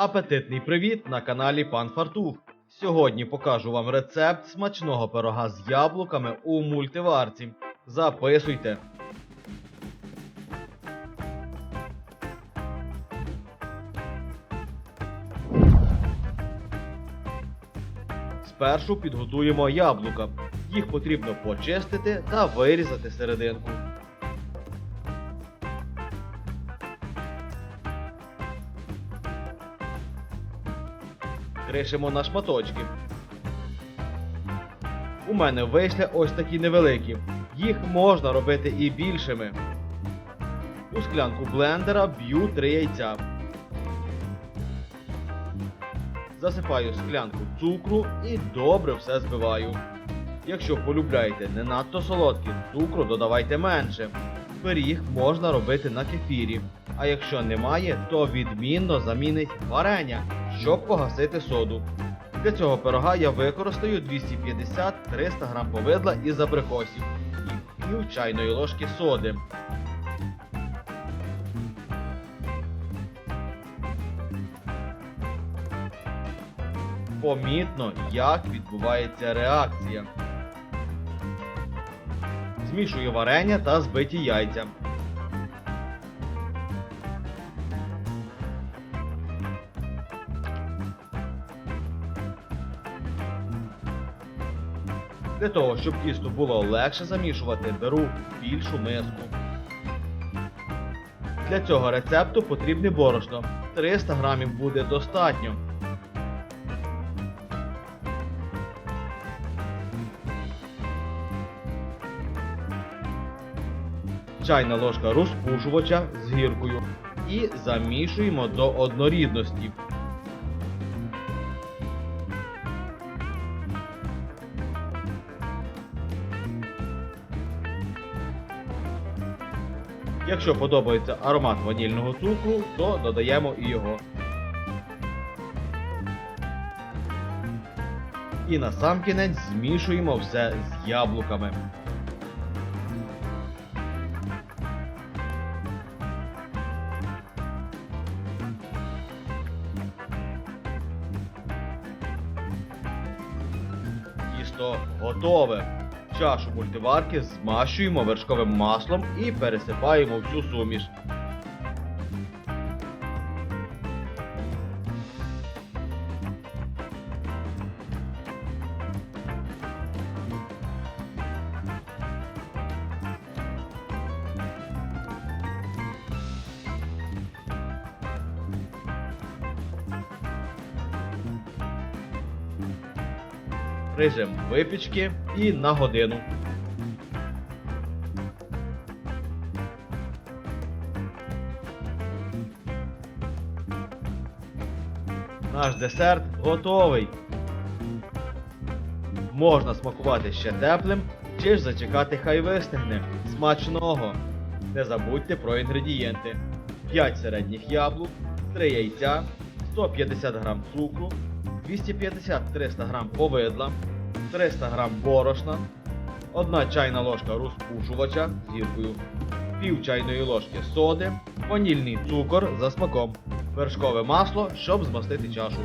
Апетитний привіт на каналі Пан Фартух. Сьогодні покажу вам рецепт смачного пирога з яблуками у мультиварці. Записуйте. Спершу підготуємо яблука. Їх потрібно почистити та вирізати серединку. Кришимо на шматочки. У мене вийшли ось такі невеликі. Їх можна робити і більшими. У склянку блендера б'ю 3 яйця. Засипаю склянку цукру і добре все збиваю. Якщо полюбляєте не надто солодкі, цукру додавайте менше. Пиріг можна робити на кефірі. А якщо немає, то відмінно замінить варення, щоб погасити соду. Для цього пирога я використаю 250-300 г повидла із абрикосів і пів чайної ложки соди. Помітно, як відбувається реакція. Змішую варення та збиті яйця. Для того, щоб тісто було легше замішувати, беру більшу миску. Для цього рецепту потрібне борошно. 300 грамів буде достатньо. Чайна ложка розпушувача з гіркою і замішуємо до однорідності. Якщо подобається аромат ванільного цукру, то додаємо і його. І на сам кінець змішуємо все з яблуками. Тісто готове. Чашу мультиварки змащуємо вершковим маслом і пересипаємо всю суміш. Режим випічки і на годину. Наш десерт готовий. Можна смакувати ще теплим чи ж зачекати хай вистигне. Смачного! Не забудьте про інгредієнти: 5 середніх яблук, 3 яйця, 150 г цукру, 250-300 г повидла, 300 г борошна, 1 чайна ложка розпушувача з гіркою, пів чайної ложки соди, ванільний цукор за смаком, вершкове масло, щоб змастити чашу.